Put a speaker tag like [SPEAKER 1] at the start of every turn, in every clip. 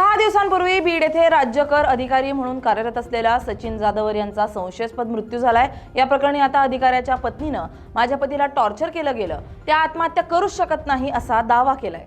[SPEAKER 1] सहा दिवसांपूर्वी बीड येथे राज्यकर अधिकारी म्हणून कार्यरत असलेला सचिन जाधवर यांचा संशयास्पद मृत्यू झालाय. या प्रकरणी आता अधिकाऱ्याच्या पत्नीनं माझ्या पतीला टॉर्चर केलं गेलं. त्या आत्महत्या करूच शकत नाही असा दावा केलाय.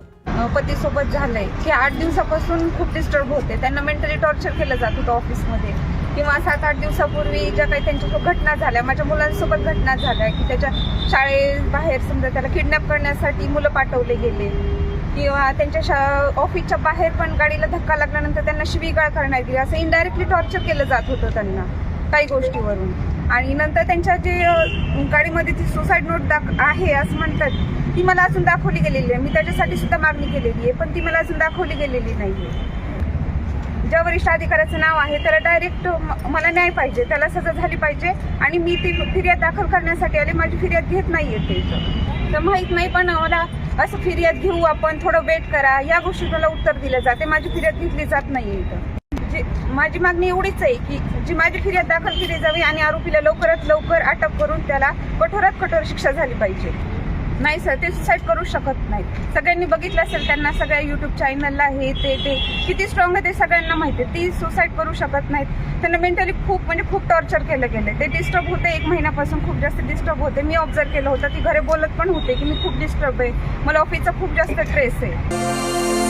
[SPEAKER 2] पतीसोबत झालंय. की आठ दिवसापासून खूप डिस्टर्ब होते. त्यांना मेंटली टॉर्चर केलं जात होतं ऑफिसमध्ये किंवा सात आठ दिवसापूर्वी ज्या काही त्यांच्यासोबत घटना झाल्या माझ्या मुलांसोबत घटना झाल्या की त्याच्या शाळेबाहेर समजा त्याला किडनॅप करण्यासाठी मुलं पाठवले गेले. किंवा त्यांच्या शा ऑफिसच्या बाहेर पण गाडीला धक्का लागल्यानंतर त्यांना शिवीगाळ करण्यात गेली असं इनडायरेक्टली टॉर्चर केलं जात होतं त्यांना काही गोष्टीवरून. आणि नंतर त्यांच्या जे गाडीमध्ये ती सुसाईड नोट दाख आहे असं म्हणतात ती मला अजून दाखवली गेलेली आहे. मी त्याच्यासाठी सुद्धा मागणी केलेली आहे पण ती मला अजून दाखवली गेलेली नाही ज्या वरिष्ठ अधिकाऱ्याचं नाव आहे त्याला डायरेक्ट मला न्याय पाहिजे त्याला सजा झाली पाहिजे आणि मी ती फिर्याद दाखल करण्यासाठी आले माझी फिर्याद घेत नाहीये ते. इथं. तर माहीत नाही पण मला असं फिर्याद घेऊ आपण थोडं वेट करा. या गोष्टी मला उत्तर दिलं जाते. माझी फिर्याद घेतली जात नाहीये इथं. जे माझी मागणी एवढीच आहे की जी माझी फिर्याद दाखल केली जावी आणि आरोपीला लवकरात लवकर अटक करून त्याला कठोरात कठोर शिक्षा झाली पाहिजे. नाही सर ते सुसाईड करू शकत नाहीत सगळ्यांनी बघितलं असेल त्यांना सगळ्या युट्यूब चॅनलला हे ते ते. किती स्ट्रॉंग आहे ते सगळ्यांना माहिती आहे. ती सुसाईड करू शकत नाहीत. त्यांना मेंटली खूप म्हणजे खूप टॉर्चर केलं गेलं ते डिस्टर्ब होते एक महिन्यापासून खूप जास्त डिस्टर्ब होते. मी ऑब्झर्व केलं होतं ती घरी बोलत पण होते की मी खूप डिस्टर्ब आहे. मला ऑफिसचा खूप जास्त स्ट्रेस आहे.